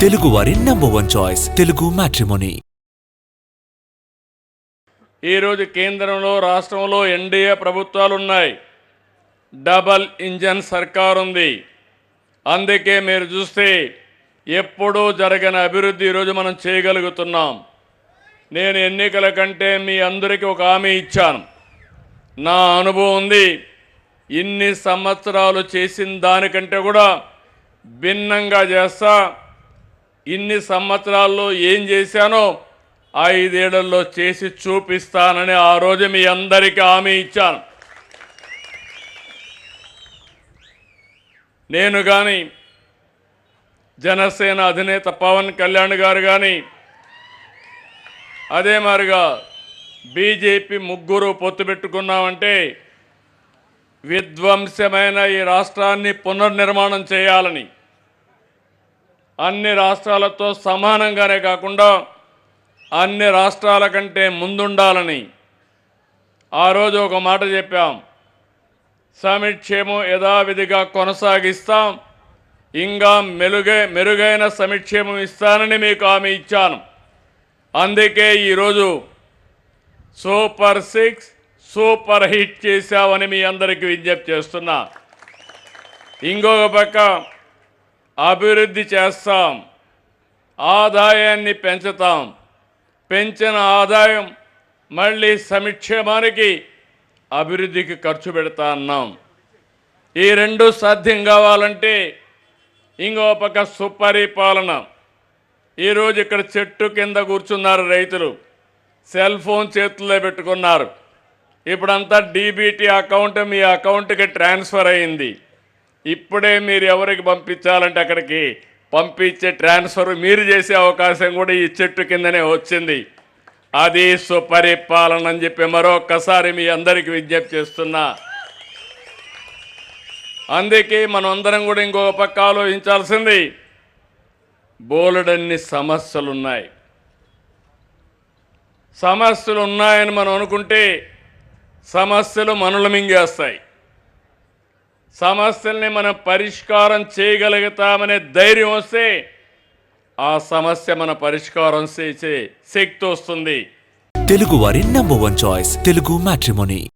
తెలుగు వారి number one choice Telugu matrimony ఈరోజు కేంద్రంలో రాష్ట్రంలో ఎన్డీఏ ప్రభుత్వాలు ఉన్నాయి డబల్ ఇంజన్ సర్కార్ ఉంది. అందుకే మీరు చూస్తే ఎప్పుడూ జరగని అభివృద్ధి ఈరోజు మనం చేయగలుగుతున్నాం. నేను ఎన్నికల కంటే మీ అందరికీ ఒక హామీ ఇచ్చాను. నా అనుభవం ఉంది ఇన్ని సంవత్సరాలు చేసిన దానికంటే కూడా భిన్నంగా చేస్తా ఇన్ని సంవత్సరాల్లో ఏం చేశానో ఐదేళ్ళలో చేసి చూపిస్తానని ఆ రోజు మీ అందరికీ హామీ ఇచ్చాను. నేను కానీ జనసేన అధినేత పవన్ కళ్యాణ్ గారు కానీ అదే మారిగా బీజేపీ ముగ్గురు పొత్తు పెట్టుకున్నామంటే విధ్వంసమైన ఈ రాష్ట్రాన్ని పునర్నిర్మాణం చేయాలని అన్ని రాష్ట్రాలతో సమానంగానే కాకుండా అన్ని రాష్ట్రాల కంటే ముందుండాలని ఆ రోజు ఒక మాట చెప్పాం. సమిక్షేమం యథావిధిగా కొనసాగిస్తాం. ఇంకా మెరుగై మెరుగైన సమిక్షేమం ఇస్తానని మీకు హామీ ఇచ్చాను. అందుకే ఈరోజు సూపర్ సిక్స్ సూపర్ హిట్ చేశామని మీ అందరికీ విజ్ఞప్తి చేస్తున్నా. ఇంకొక పక్క అభివృద్ధి చేస్తాం. ఆదాయాన్ని పెంచుతాం. పెంచిన ఆదాయం మళ్ళీ సంక్షేమానికి అభివృద్ధికి ఖర్చు పెడతా అన్నాం. ఈ రెండు సాధ్యం కావాలంటే ఇంకో పక్క సుపరిపాలన. ఈరోజు ఇక్కడ చెట్టు కింద కూర్చున్నారు రైతులు. సెల్ ఫోన్ చేతుల్లో పెట్టుకున్నారు. ఇప్పుడంతా డీబీటీ అకౌంట్ మీ అకౌంట్కి ట్రాన్స్ఫర్ అయింది. ఇప్పుడే మీరు ఎవరికి పంపించాలంటే అక్కడికి పంపించే ట్రాన్స్ఫర్ మీరు చేసే అవకాశం కూడా ఈ చెట్టు కిందనే వచ్చింది. అది సుపరిపాలన అని చెప్పి మరొక్కసారి మీ అందరికీ విజ్ఞప్తి చేస్తున్నా. అందుకే మనం అందరం కూడా ఇంకొక పక్క ఆలోచించాల్సింది. బోలెడన్ని సమస్యలు ఉన్నాయి సమస్యలు ఉన్నాయని మనం అనుకుంటే సమస్యలు మనలు మింగేస్తాయి. సమస్యల్ని మనం పరిష్కారం చేయగలుగుతామనే ధైర్యం వస్తే ఆ సమస్య మన పరిష్కారం చేసే శక్తి వస్తుంది. తెలుగు వారి number one choice Telugu matrimony